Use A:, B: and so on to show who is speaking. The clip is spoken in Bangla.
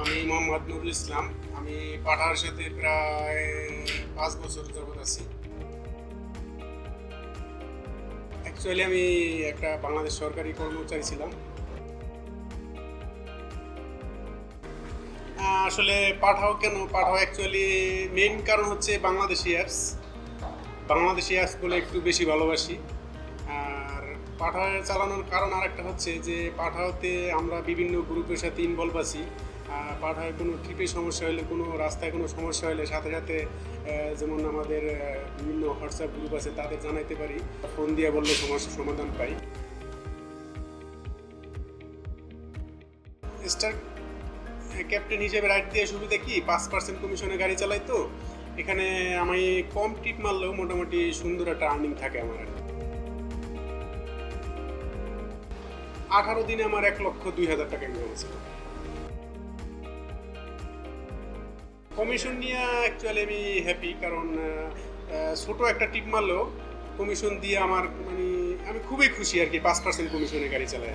A: আমি মোহাম্মদ নুরুল ইসলাম। আমি পাঠার সাথে প্রায় পাঁচ বছর যাবত আছি। অ্যাকচুয়ালি আমি একটা বাংলাদেশ সরকারি কর্মচারী ছিলাম। আসলে পাঠাও কেন? পাঠাও অ্যাকচুয়ালি মেইন কারণ হচ্ছে বাংলাদেশি অ্যাপস বাংলাদেশি অ্যাপস বলে একটু বেশি ভালোবাসি। আর পাঠাও চালানোর কারণ আরেকটা হচ্ছে যে পাঠাওতে আমরা বিভিন্ন গ্রুপের সাথে ইনভলভ আছি। পাঠায় কোনো ট্রিপে সমস্যা হলে, কোনো রাস্তায় কোনো সমস্যা হলে সাথে সাথে যেমন আমাদের বিভিন্ন হোয়াটসঅ্যাপ গ্রুপ আছে, তাদের জানাইতে পারি। ফোন দিয়ে বললে সমস্যার সমাধান পাই। স্টার ক্যাপ্টেন হিসেবে রাইড দিয়ে সুবিধা কি, পাঁচ পার্সেন্ট কমিশনে গাড়ি চালাই তো? এখানে আমি কম টিপ মারলেও মোটামুটি সুন্দর একটা আর্নিং থাকে আমার আর আঠারো দিনে আমার এক লক্ষ দুই হাজার টাকা ইনকাম ছিল কমিশন নিয়ে অ্যাকচুয়ালি আমি হ্যাপি কারণ ছোট একটা টিপ মারলেও কমিশন দিয়ে আমার মানে আমি খুবই খুশি আর কি, পাঁচ পার্সেন্ট কমিশনে গাড়ি চালাই